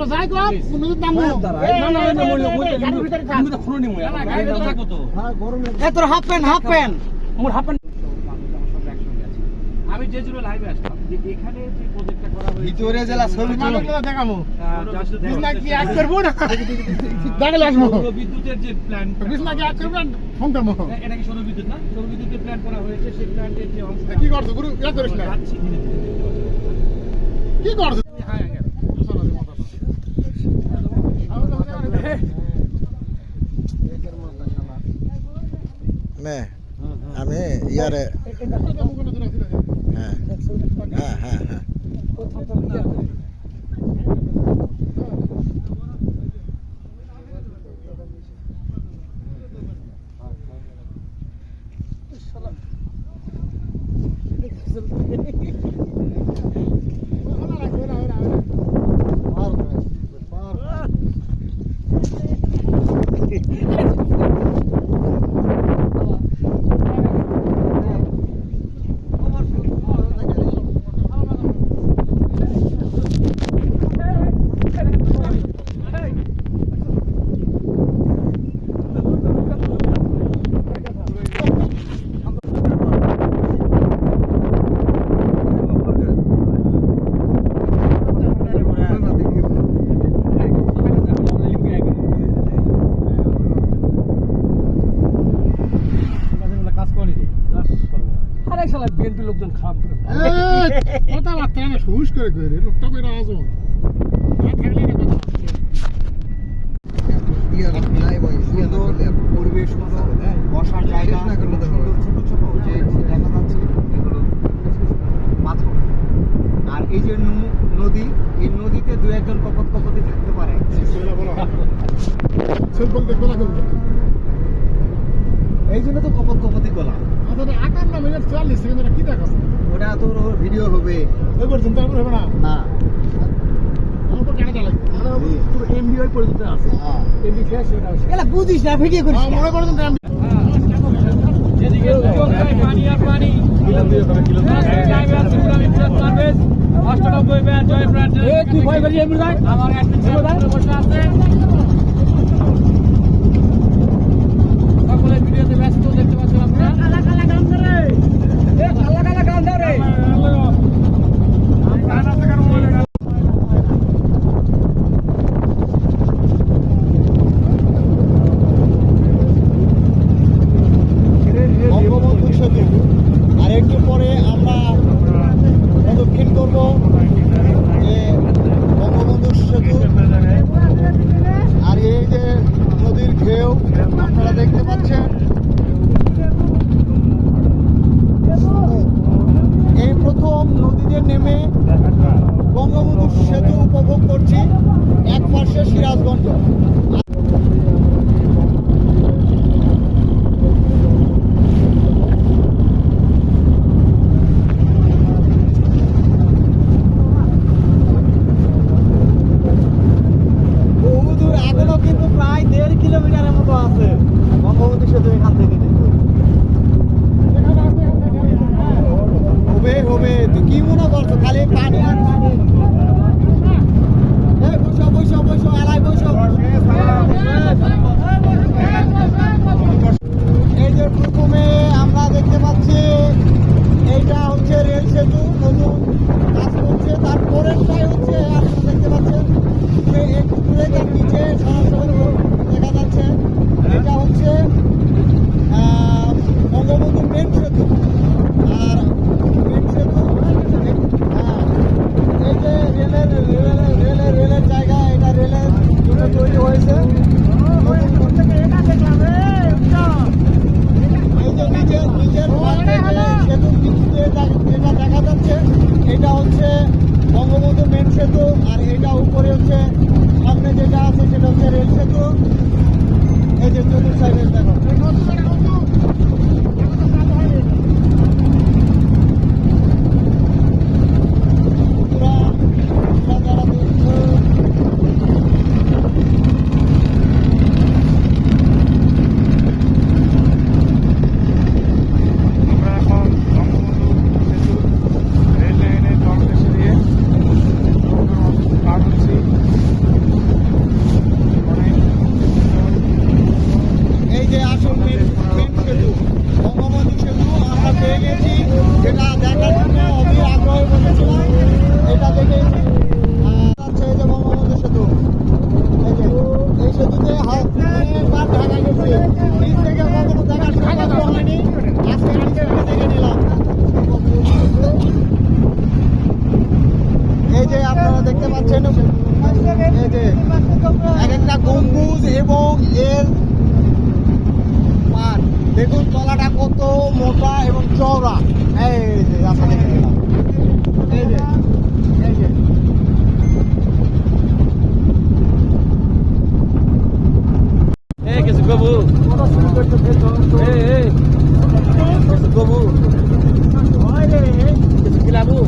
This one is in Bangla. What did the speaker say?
তোরা কর নদীর দাম না না না মই মই আমি তো খুনি মই থাকব তো এ তোর হাফ প্যান্ট হাফ প্যান্ট মোর হাফ প্যান্ট আমি যে জন্য লাইভে আসলাম যে এখানে যে প্রজেক্টটা করা হয়েছে ভিতরে জেলা ছবি তুলো। দেখামো আহ, কি এক করব না? দেখলে আসব। বিদ্যুতের যে প্ল্যান বিছনা কি এক করব না? ফোন করব। এটা কি সৌর বিদ্যুৎ না? সৌর বিদ্যুতের প্ল্যান করা হয়েছে সেই প্ল্যান্টের যে অংশ কি করছ? গুরু ইয়া করিস না। কি করছ? নে আমি ইয়ারে হ্যাঁ হ্যাঁ হ্যাঁ হ্যাঁ। আরে শালা বিএনপি লোকজন খারাপ করে কথাবার্তা না হুশ করে করে লোকটা বেরা আজো না থাকলে না কথা পরিবেশ বসার জায়গা ছোট ছোট যে দেখা যাচ্ছে এগুলো পাথর। আর এই যে নদী এই নদীতে দু একজন কপত কপতি থাকতে পারে। সেগুলো বলো সিম্পল দেখবে না কিন্তু এই জন্য তো কপত কপতি গোলা আচ্ছা আকান্ন মিনিট চল্লিশ সেকেন্ড কি দেখাচ্ছে ওটা তোর ভিডিও হবে। ওই পর্যন্ত আমার হবে না? না। তো শেষ এলা বুঝিস না ভিডিও করিস মনে যেদিকে চোখ যায় পানি আর পানি। অষ্টানব্বই জয় করি আমার ভিডিওতে ব্যস্ত দেখতে পাচ্ছেন আপনারা। কালা কালা গান ধরে এ কালা কালা গান ধরে আর একটু পরে আমরা প্রদক্ষিণ করব যে বঙ্গবন্ধু সেতু আর এই যে নদীর ঢেউ আপনারা দেখতে পাচ্ছেন। এই প্রথম নদীতে নেমে বঙ্গবন্ধু সেতু উপভোগ করছি। এক পাশে সিরাজগঞ্জ বহুদূর এখনও কিন্তু প্রায় দেড় কিলোমিটারের মতো আছে। বঙ্গবন্ধু সেতু এখান থেকে কিন্তু হবে হবে। তুই কি মনে করছ? খালি পানি আর পানি এই বসো বসো বসো এলাই বসো এই যে প্রথমে আমরা দেখতে পাচ্ছি এইটা হচ্ছে রেল সেতু নতুন কাজ করছে তারপরেরটাই হচ্ছে আপনারা দেখতে পাচ্ছেন যে একটু দূরে তার নিচে সরাসরি দেখা যাচ্ছে এটা হচ্ছে আহ, বঙ্গবন্ধু মেন সেতু আর মেন সেতু হ্যাঁ, এই যে রেলের রেলের রেলের রেলের জায়গা এটা রেলের জন্য তৈরি হয়েছে নতুন এই যে নিজের নিজের পাশে যে সেতুর নিচে যা- যেটা দেখা যাচ্ছে এটা হচ্ছে বঙ্গবন্ধু মেন সেতু আর এটা উপরে হচ্ছে সামনে যেটা আছে সেটা হচ্ছে রেল সেতু এই যে চতুর দেখো পুরা পুরা যারা দেখছ আমরা এখন বঙ্গবন্ধু সেতু রেল লাইনের তলদেশে দিয়ে পার হচ্ছি এই যে এক গম্বুজ এবং এর মান দেখুন তলাটা কত মোটা এবং চওড়া। এই যে, রাস্তা দেখে এই যে এই যে। কিছু এই কিছু খিলাবু